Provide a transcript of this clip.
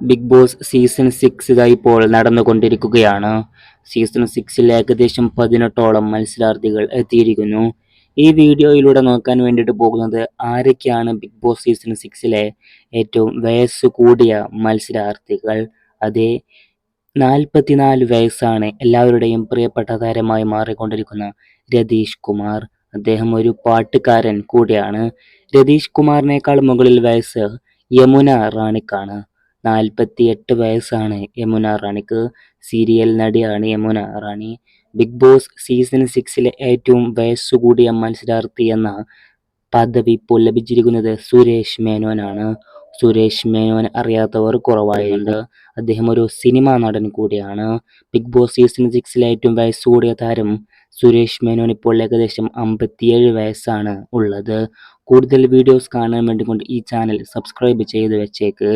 Big boss season six ഇതായിപ്പോൾ ഇപ്പോൾ നടന്നുകൊണ്ടിരിക്കുകയാണ്. സീസൺ സിക്സിൽ ഏകദേശം പതിനെട്ടോളം മത്സരാർത്ഥികൾ എത്തിയിരിക്കുന്നു. ഈ വീഡിയോയിലൂടെ നോക്കാൻ വേണ്ടിയിട്ട് പോകുന്നത് ആരൊക്കെയാണ് ബിഗ് ബോസ് സീസൺ സിക്സിലെ ഏറ്റവും വയസ്സ് കൂടിയ മത്സരാർത്ഥികൾ? അതേ നാൽപ്പത്തിനാല് വയസ്സാണ് എല്ലാവരുടെയും പ്രിയപ്പെട്ട താരമായി മാറിക്കൊണ്ടിരിക്കുന്ന രതീഷ് കുമാർ. അദ്ദേഹം ഒരു പാട്ടുകാരൻ കൂടിയാണ്. രതീഷ് കുമാറിനേക്കാൾ മുകളിൽ വയസ്സ് യമുന റാണിക്കാണ്. നാൽപ്പത്തിയെട്ട് വയസ്സാണ് യമുന റാണിക്ക്. സീരിയൽ നടിയാണ് Yamuna Rani. Big Boss season സിക്സിലെ ഏറ്റവും വയസ്സുകൂടിയ മത്സരാർത്ഥി എന്ന പദവി ഇപ്പോൾ ലഭിച്ചിരിക്കുന്നത് സുരേഷ് മേനോനാണ് സുരേഷ് മേനോൻ അറിയാത്തവർ കുറവായുണ്ട് അദ്ദേഹം ഒരു സിനിമാ നടൻ കൂടിയാണ്. ബിഗ് ബോസ് സീസൺ സിക്സിലെ ഏറ്റവും വയസ്സുകൂടിയ താരം സുരേഷ് മേനോൻ ഇപ്പോൾ ഏകദേശം അമ്പത്തിയേഴ് വയസ്സാണ് ഉള്ളത്. കൂടുതൽ വീഡിയോസ് കാണാൻ വേണ്ടി കൊണ്ട് ഈ ചാനൽ സബ്സ്ക്രൈബ് ചെയ്ത് വെച്ചേക്ക്.